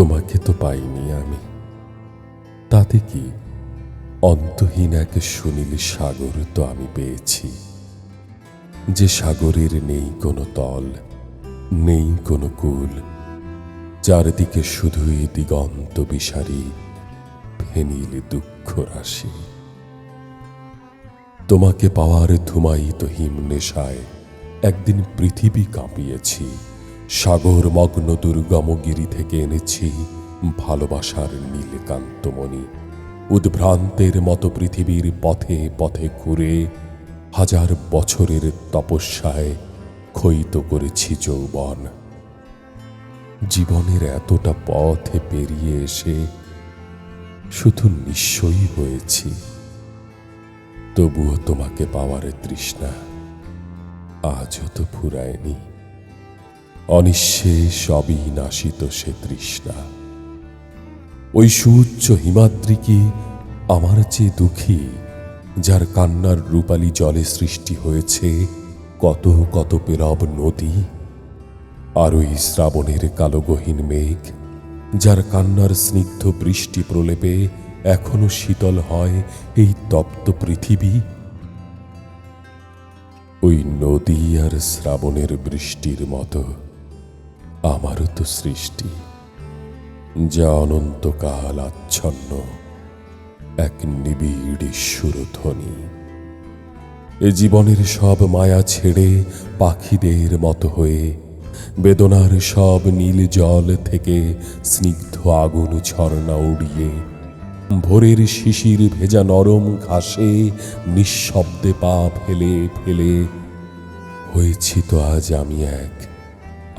তোমাকে তো পাইনি আমি। তাতে কি? অন্তহীন এক সুনীল সাগর তো আমি পেয়েছি। যে সাগরের নেই কোনো তল, নেই কোনো কুল, চারিদিকে শুধুই দিগন্ত বিসারি ফেনিল দুঃখ রাশি। তোমাকে পাওয়ার ধুমায়িত হিম নেশায় একদিন পৃথিবী কাঁপিয়েছি। সাগর মগ্ন দুর্গমগিরি থেকে এনেছি ভালোবাসার নীলকান্তমণি। উদ্ভ্রান্তের মতো পৃথিবীর পথে পথে ঘুরে হাজার বছরের তপস্যায় ক্ষয়িত করেছি যৌবন। জীবনের এতটা পথে পেরিয়ে এসে শুধু নিশ্চয়ই হয়েছি। তবুও তোমাকে পাওয়ার তৃষ্ণা আজও তো ফুরায়নি। অনিঃশেষ অবিনাশিত সে তৃষ্ণা। ওই সুউচ্চ হিমাদ্রি কি আমার চেয়ে দুঃখী, যার কান্নার রূপালী জলে সৃষ্টি হয়েছে কত কত পেরব নদী আর ওই শ্রাবণের কালো গহীন মেঘ, যার কান্নার স্নিগ্ধ বৃষ্টি প্রলেপে এখনও শীতল হয় এই তপ্ত পৃথিবী। ওই নদী আর শ্রাবণের বৃষ্টির মতো আমারও তো সৃষ্টি যা অনন্তকাল আচ্ছন্ন এক নিবিড় সুরধ্বনি। এ জীবনের সব মায়া ছেড়ে পাখিদের মতো হয়ে, বেদনার সব নীল জল থেকে স্নিগ্ধ আগুন ঝর্ণা উড়িয়ে, ভোরের শিশির ভেজা নরম ঘাসে নিঃশব্দে পা ফেলে ফেলে, হয়েছি তো আজ আমি এক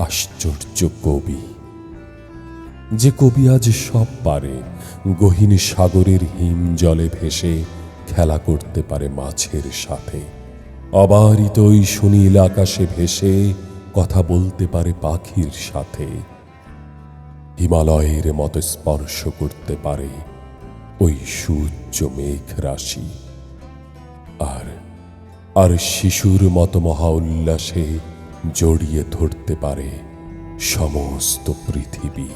আশ্চর্য কবি। যে কবি আজ সব পারে, গহীন সাগরের হিম জলে ভেসে খেলা করতে পারে মাছের সাথে। অবারিত ওই সুনীল আকাশে ভেসে কথা বলতে পারে পাখির সাথে। হিমালয়ের মতো স্পর্শ করতে পারে ওই সূর্য মেঘ রাশি। আর আর শিশুর মতো মহা উল্লাসে জড়িয়ে ধরতে পারে সমস্ত পৃথিবী।